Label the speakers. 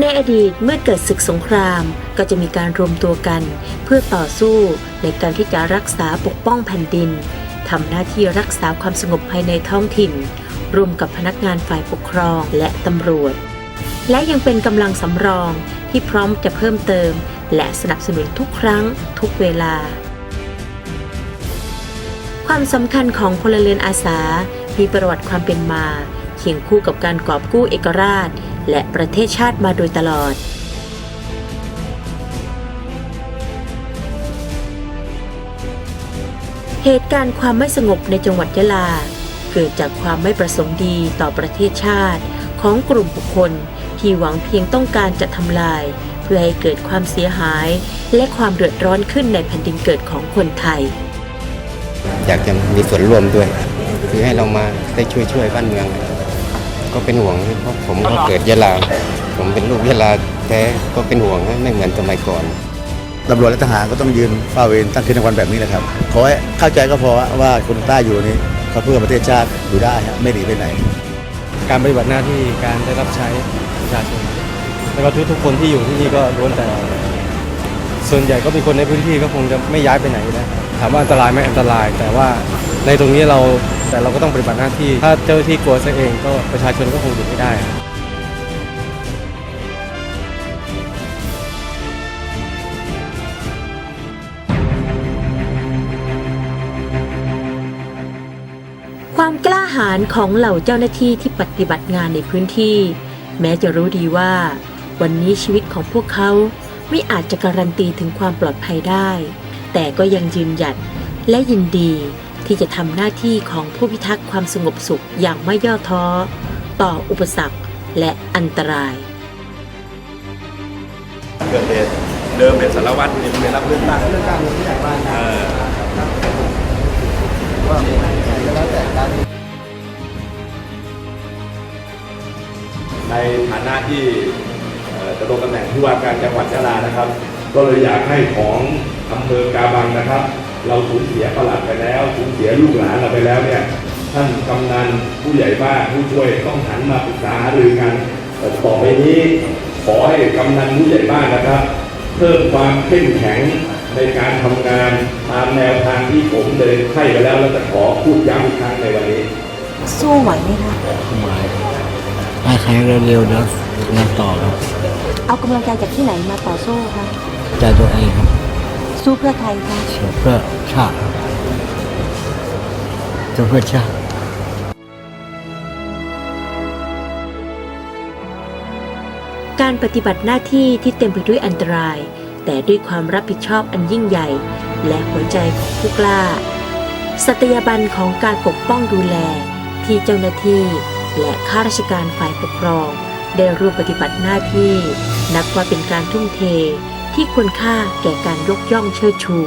Speaker 1: ในอดีตเมื่อเกิดศึกสงครามก็จะมีการรวมตัวกัน เพื่อต่อสู้ในการที่จะรักษาปกป้องแผ่นดินทำหน้าที่รักษาความสงบภายในท้องถิ่นร่วมกับพนักงานฝ่ายปกครองและตำรวจ และยังเป็นกำลังสำรองที่พร้อมจะเพิ่มเติม และสนับสนุนทุกครั้งทุกเวลา ความสำคัญของพลเรือนอาสา มีประวัติความเป็นมา เคียงคู่กับการกอบกู้เอกราช และประเทศชาติมาโดยตลอด เหตุการณ์ความไม่สงบในจังหวัดยะลา เกิดจากความไม่ประสงค์ดีต่อประเทศชาติ ของกลุ่มบุคคลที่หวังเพียงต้องการจะทำลาย เพื่อให้เกิดความเสียหาย และความเดือดร้อนขึ้นในแผ่นดินเกิดของคนไทย
Speaker 2: อยากจะมีส่วนร่วมด้วย คือให้เรามาได้ช่วยช่วยบ้านเมือง ก็เป็นห่วงเพราะผมก็เกิดยะลา ผมเป็นลูกยะลาแท้ก็เป็นห่วงนะไม่เหมือนสมัยก่อน
Speaker 3: ตำรวจและทหารก็ต้องยืนเฝ้าเวรตั้งคืนทั้งวันแบบนี้แหละครับขอให้เข้าใจก็พอว่าคนใต้อยู่นี้เขาเพื่อประเทศชาติอยู่ได้ฮะไม่หนีไปไหน
Speaker 4: การปฏิบัติหน้าที่การได้รับใช้ประชาชนแล้วก็ทุกๆคนที่อยู่ที่นี่ก็ล้วนแต่ส่วนใหญ่ก็เป็นคนในพื้นที่ก็คงจะไม่ย้ายไปไหนนะถามว่าอันตรายไหมอันตราย แต่ว่าในตรงนี้เรา แต่เราก็ต้องปฏิบัติหน้าที่ ถ้าเจ้าหน้าที่กลัวซะเองก็ประชาชนก็คงอยู่ไม่ได้
Speaker 1: ความกล้าหาญของเหล่าเจ้าหน้าที่ที่ปฏิบัติงานในพื้นที่ แม้จะรู้ดีว่า วันนี้ชีวิตของพวกเขาไม่อาจจะการันตีถึงความปลอดภัยได้ แต่ก็ยังยืนหยัดและยินดี ที่จะทำหน้าที่ของผู้พิทักษ์ความสงบสุขอย่างไม่ย่อท้อ ต่ออุปสรรคและอันตราย
Speaker 5: เกิดเหตุเดิมเป็นสารวัตรเนี่ยไม่รับเลือกตั้งเลือกตั้งผู้ใหญ่บ้านในฐานะที่จะลงตำแหน่งผู้ว่าการจังหวัดยะลานะครับ ก็เลยอยากให้ของอำเภอกาบังนะครับ เราสูญเสียประหลัดไปแล้ว ลูกหลานเราไปแล้วเนี่ยท่านกำนันผู้ใหญ่บ้านผู้ช่วยต้องหันมาปรึกษาหารือกันเอ่อต่อไปนี้ขอให้กำนันผู้ใหญ่บ้านนะครับ เพิ่มความเข้มแข็งในการทำงานตามแนวทางที่ผมเดินให้ไปแล้วแล้วจะขอพูดย้ำอีกครั้งในวันนี้
Speaker 1: สู้ไหวไหมคะ
Speaker 6: ถ้าใช้เร็วๆแล้วนันต่อครับ
Speaker 1: เอากำลังใจจากที่ไหนมาต่อสู้คะ
Speaker 6: ใจตัวเองครับ
Speaker 1: สู้เพื่อใครคะ
Speaker 6: เชื่อเพื่อชาติ ครับจะเพื่อชาติ
Speaker 1: การปฏิบัติหน้าที่ที่เต็มไปด้วยอันตราย แต่ด้วยความรับผิดชอบอันยิ่งใหญ่ และหัวใจของผู้กล้า สัตยาบันของการปกป้องดูแลที่เจ้าหน้าที่และข้าราชการฝ่ายปกครอง ได้ร่วมปฏิบัติหน้าที่ นับว่าเป็นการทุ่มเทที่ควรค่าแก่การยกย่องเชิดชู